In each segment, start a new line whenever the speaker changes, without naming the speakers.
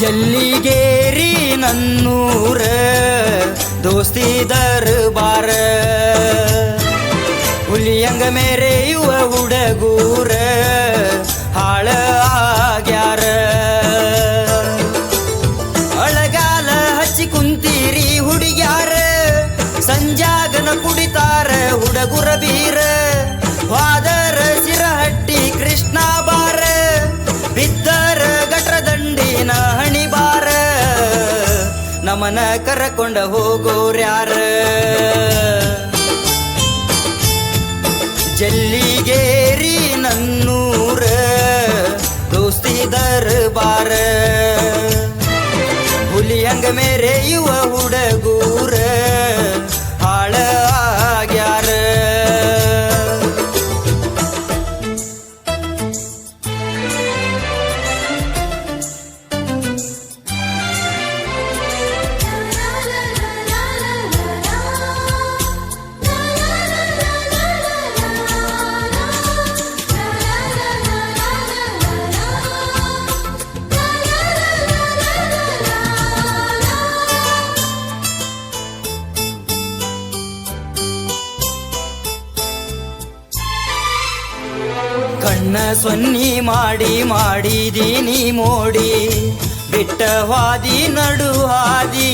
ಜಲ್ಲಿಗೇರಿ ನನ್ನೂರ ದೋಸ್ತಿ ದರ್ಬಾರ ಹುಲಿಯಂಗ ಮೆರೆಯುವ ಹುಡಗೂರ ಹಾಳ ಆಗ್ಯಾರ ಅಳಗಾಲ ಹಚ್ಚಿ ಕುಂತೀರಿ ಹುಡುಗ್ಯಾರ ಸಂಜಾಗನ ಕುಡಿತಾರ ಹುಡುಗುರ ಬೀರ ನಮನ ಕರಕೊಂಡ ಹೋಗೋರ್ಯಾರ? ಜಲ್ಲಿಗೇರಿ ಕಣ್ಣ ಸೊನ್ನಿ ಮಾಡಿ ಮಾಡಿದೀನಿ ಮೋಡಿ. ಬಿಟ್ಟವಾದಿ ಹಾದಿ ನಡು ಹಾದಿ,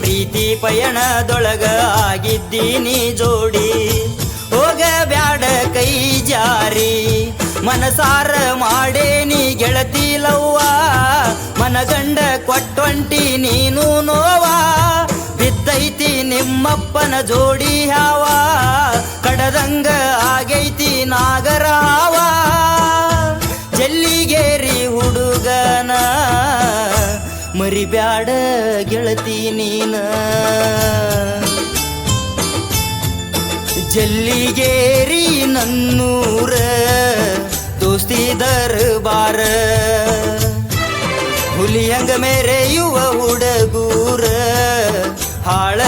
ಪ್ರೀತಿ ಪಯಣದೊಳಗ ಆಗಿದ್ದೀನಿ ಜೋಡಿ. ಹೋಗಬ್ಯಾಡ ಕೈ ಜಾರಿ, ಮನಸಾರ ಮಾಡೇನಿ ಗೆಳತಿ ಲವ್ವ. ಮನಗಂಡ ಕೊಟ್ಟೊಂಟಿ ನೀನು ನೋವಾ. ಬಿದ್ದೈತಿ ನಿಮ್ಮಪ್ಪನ ಜೋಡಿ ಹಾವ, ಕಡದಂಗ ಆಗೈತಿ ನಾಗರಾವ. ಜಲ್ಲಿಗೇರಿ ಹುಡುಗನ, ಮರಿಬ್ಯಾಡ ಗೆಳತಿ ನೀನ. ಜಲ್ಲಿಗೇರಿ ನನ್ನೂರ ದೋಸ್ತಿ ದರ್ಬಾರ. ಹುಲಿಯಂಗ ಮೆರೆಯುವ ಹಾಳ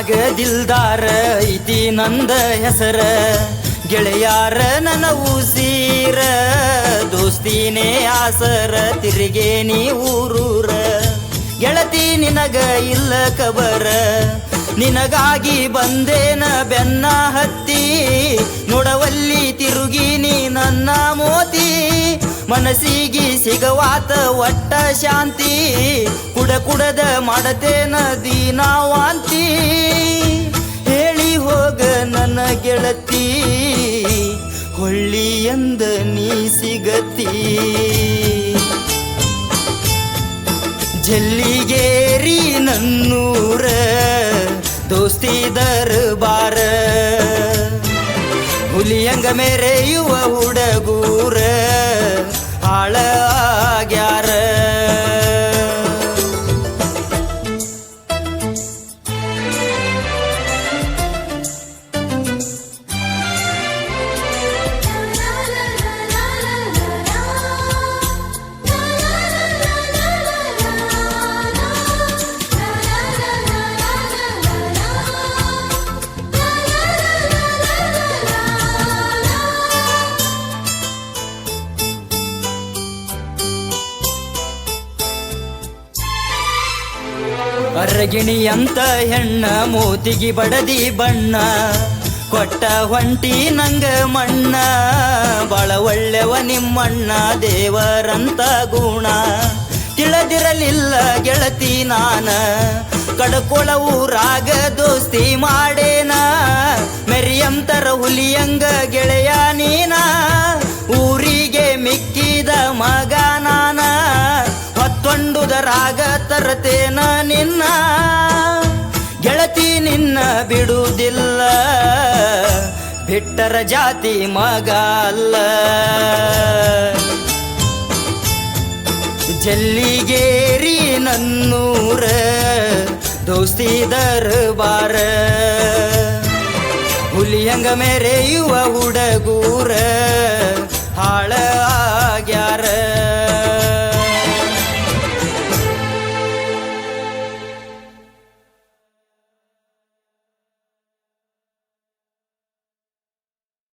ಊರಾಗ ದಿಲ್ದಾರ ಐತಿ ನಂದ ಹೆಸರ. ಗೆಳೆಯಾರ ನನ್ನ ಉಸೀರ, ದೋಸ್ತಿನೇ ಆಸರ ತಿರುಗೇನಿ ಊರೂರ. ಗೆಳತಿ ನಿನಗ ಇಲ್ಲ ಕಬರ, ನಿನಗಾಗಿ ಬಂದೇನ ಬೆನ್ನ ಹತ್ತಿ. ನೋಡವಲ್ಲಿ ತಿರುಗಿನಿ ನನ್ನ ಮೋತಿ. ಮನಸ್ಸಿಗೆ ಸಿಗವಾತ ಒಟ್ಟ ಶಾಂತಿ. ಕುಡ ಕುಡದ ಮಾಡತೇನ ನದಿ ನಾವಾಂತಿ. ಹೇಳಿ ಹೋಗ ನನ್ನ ಗೆಳತಿ. ಹೊಳ್ಳಿ ಎಂದ ನೀ ಸಿಗತಿ. ಜಲ್ಲಿಗೇರಿ ನನ್ನೂರ ದೋಸ್ತಿ ದರ್ಬಾರ. ಹುಲಿಯಂಗ ಮೆರೆಯುವ ಹುಡುಗೂರ. ಹಾಳ ಅರಗಿಣಿ ಅಂತ ಹೆಣ್ಣ, ಮೋತಿಗಿ ಬಡದಿ ಬಣ್ಣ, ಕೊಟ್ಟ ಹೊಂಟಿ ನಂಗ ಮಣ್ಣ, ಬಾಳ ಒಳ್ಳೆವ ನಿಮ್ಮಣ್ಣ, ದೇವರಂತ ಗುಣ. ತಿಳದಿರಲಿಲ್ಲ ಗೆಳತಿ ನಾನ, ಕಡಕೊಳ ಊರಾಗ ದೋಸ್ತಿ ಮಾಡೇನ, ಮೆರಿಯಂತರ ಹುಲಿಯಂಗ ಗೆಳೆಯ ನೀನ. ತರತೇನ ನಿನ್ನ, ಗೆಳತಿ ನಿನ್ನ ಬಿಡುವುದಿಲ್ಲ. ಬಿಟ್ಟರ ಜಾತಿ ಮಗ ಅಲ್ಲ. ಜಲ್ಲಿಗೇರಿ ನನ್ನೂರ, ದೋಸ್ತಿ ದರ್ಬಾರ. ಹುಲಿಯಂಗ ಮೆರೆಯುವ ಹುಡಗೂರ